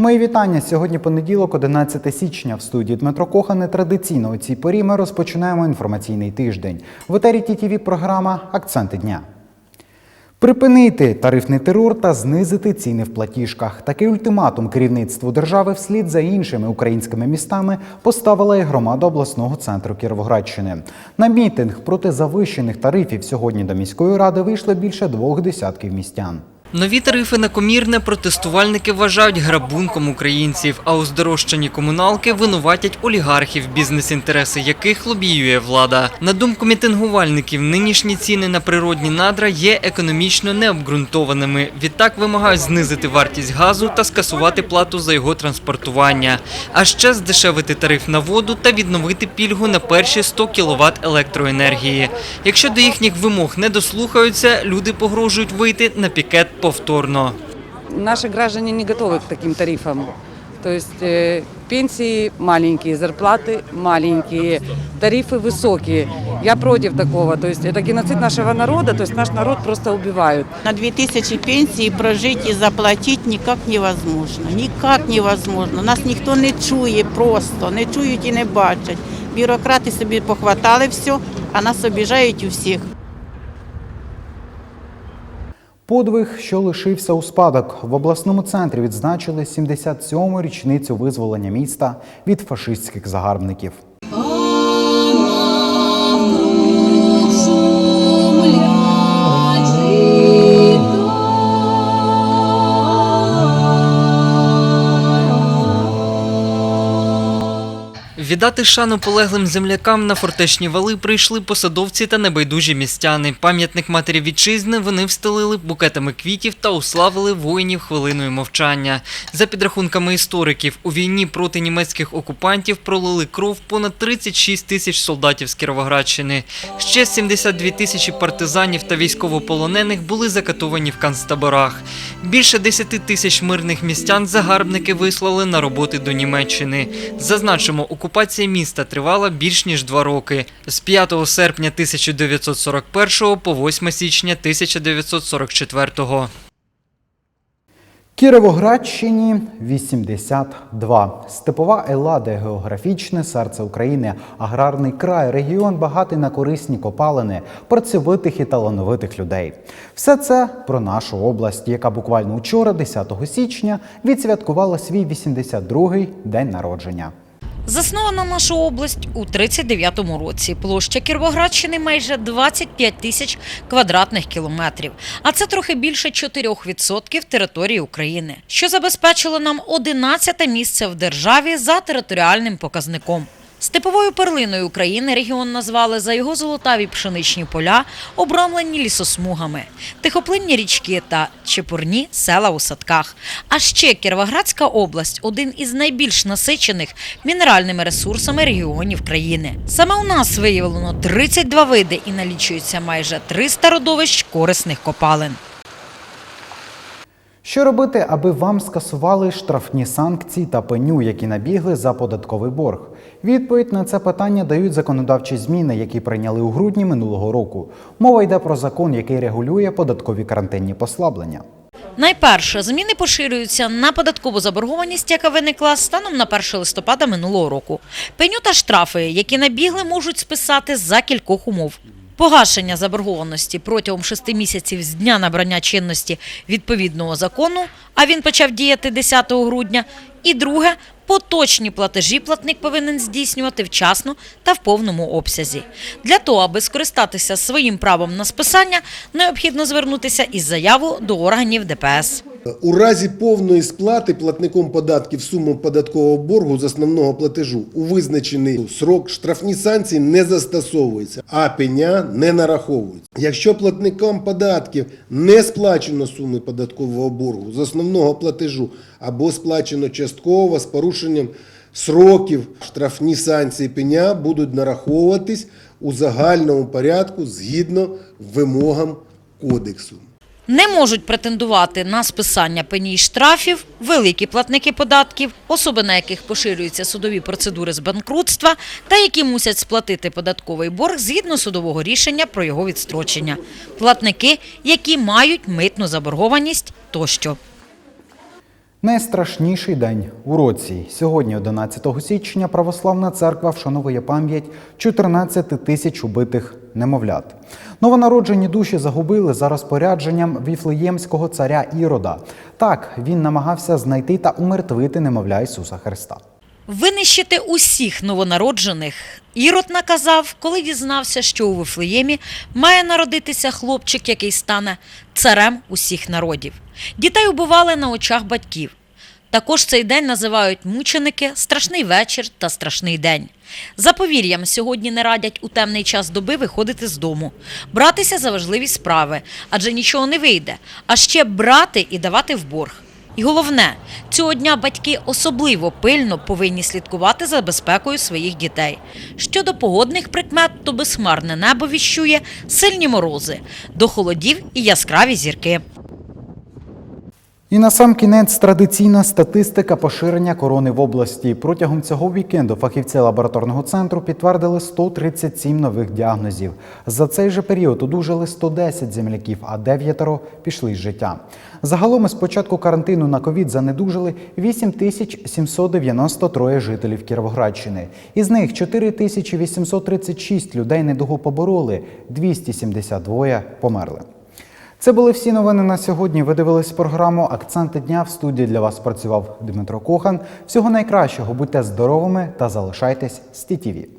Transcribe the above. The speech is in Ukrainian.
Мої вітання. Сьогодні понеділок, 11 січня. В студії Дмитро Кохан. Традиційно у цій порі ми розпочинаємо інформаційний тиждень. В етері ТІТІВІ програма Акценти дня. Припинити тарифний терор та знизити ціни в платіжках. Такий ультиматум керівництву держави вслід за іншими українськими містами поставила і громада обласного центру Кіровоградщини. На мітинг проти завищених тарифів сьогодні до міської ради вийшло більше двох десятків містян. Нові тарифи на комірне протестувальники вважають грабунком українців, а у здорожчанні комуналки винуватять олігархів, бізнес-інтереси яких лобіює влада. На думку мітингувальників, нинішні ціни на природні надра є економічно необґрунтованими. Відтак вимагають знизити вартість газу та скасувати плату за його транспортування, а ще здешевити тариф на воду та відновити пільгу на перші 100 кВт електроенергії. Якщо до їхніх вимог не дослухаються, люди погрожують вийти на пікет повторно. Наши граждане не готовы к таким тарифам. То есть э, пенсии маленькие, зарплаты маленькие, тарифы высокие. Я против такого. То есть это геноцид нашего народа, то есть наш народ просто убивают. На 2000 пенсии прожить и заплатить никак невозможно. Никак невозможно. Нас ніхто не чує просто, не чують і не бачать. Бюрократи собі похватали все, а нас обіжають у всіх. Подвиг, що лишився у спадок, в обласному центрі відзначили 77-му річницю визволення міста від фашистських загарбників. Віддати шану полеглим землякам на фортечні вали прийшли посадовці та небайдужі містяни. Пам'ятник матері вітчизни вони встелили букетами квітів та уславили воїнів хвилиною мовчання. За підрахунками істориків, у війні проти німецьких окупантів пролили кров понад 36 тисяч солдатів з Кіровоградщини. Ще 72 тисячі партизанів та військовополонених були закатовані в канцтаборах. Більше 10 тисяч мирних містян загарбники вислали на роботи до Німеччини. Зазначимо, окупація міста тривала більш ніж два роки з 5 серпня 1941 по 8 січня 1944. Кіровоградщині 82. Степова Елада, географічне серце України, аграрний край, регіон багатий на корисні копалини, працьовитих і талановитих людей. Все це про нашу область, яка буквально учора, 10 січня, відсвяткувала свій 82-й день народження. Заснована наша область у 39-му році. Площа Кіровоградщини майже 25 тисяч квадратних кілометрів, а це трохи більше 4% території України, що забезпечило нам 11-те місце в державі за територіальним показником. Степовою перлиною України регіон назвали за його золотаві пшеничні поля, обрамлені лісосмугами, тихоплинні річки та чепурні села у садках. А ще Кіровоградська область один із найбільш насичених мінеральними ресурсами регіонів країни. Саме у нас виявлено 32 види і налічується майже 300 родовищ корисних копалин. Що робити, аби вам скасували штрафні санкції та пеню, які набігли за податковий борг? Відповідь на це питання дають законодавчі зміни, які прийняли у грудні минулого року. Мова йде про закон, який регулює податкові карантинні послаблення. Найперше, зміни поширюються на податкову заборгованість, яка виникла станом на 1 листопада минулого року. Пеню та штрафи, які набігли, можуть списати за кількох умов. Погашення заборгованості протягом шести місяців з дня набрання чинності відповідного закону, а він почав діяти 10 грудня. І друге, поточні платежі платник повинен здійснювати вчасно та в повному обсязі. Для того, аби скористатися своїм правом на списання, необхідно звернутися із заявою до органів ДПС. У разі повної сплати платником податків суми податкового боргу з основного платежу у визначений срок штрафні санкції не застосовуються, а пеня не нараховується. Якщо платникам податків не сплачено суми податкового боргу з основного платежу або сплачено частково з порушенням сроків, штрафні санкції пеня будуть нараховуватись у загальному порядку згідно вимогам кодексу. Не можуть претендувати на списання пеній штрафів великі платники податків, особи на яких поширюються судові процедури з банкрутства та які мусять сплатити податковий борг згідно судового рішення про його відстрочення, платники, які мають митну заборгованість тощо. Найстрашніший день у році. Сьогодні, 11 січня, православна церква вшановує пам'ять 14 тисяч убитих немовлят. Новонароджені душі загубили за розпорядженням віфлеємського царя Ірода. Так, він намагався знайти та умертвити немовля Ісуса Христа. Винищити усіх новонароджених Ірод наказав, коли дізнався, що у Вифлеємі має народитися хлопчик, який стане царем усіх народів. Дітей убивали на очах батьків. Також цей день називають мученики, страшний вечір та страшний день. За повір'ям, сьогодні не радять у темний час доби виходити з дому, братися за важливі справи, адже нічого не вийде, а ще брати і давати в борг. І головне, цього дня батьки особливо пильно повинні слідкувати за безпекою своїх дітей. Щодо погодних прикмет, то безхмарне небо віщує сильні морози, до холодів і яскраві зірки. І на сам кінець традиційна статистика поширення корони в області. Протягом цього вікенду фахівці лабораторного центру підтвердили 137 нових діагнозів. За цей же період одужали 110 земляків, а дев'ятеро пішли з життя. Загалом із початку карантину на ковід занедужили 8793 жителів Кіровоградщини. Із них 4836 людей недугу побороли, 272 померли. Це були всі новини на сьогодні. Ви дивились програму Акценти дня. В студії для вас працював Дмитро Кохан. Всього найкращого, будьте здоровими та залишайтесь з ТІТІВІ.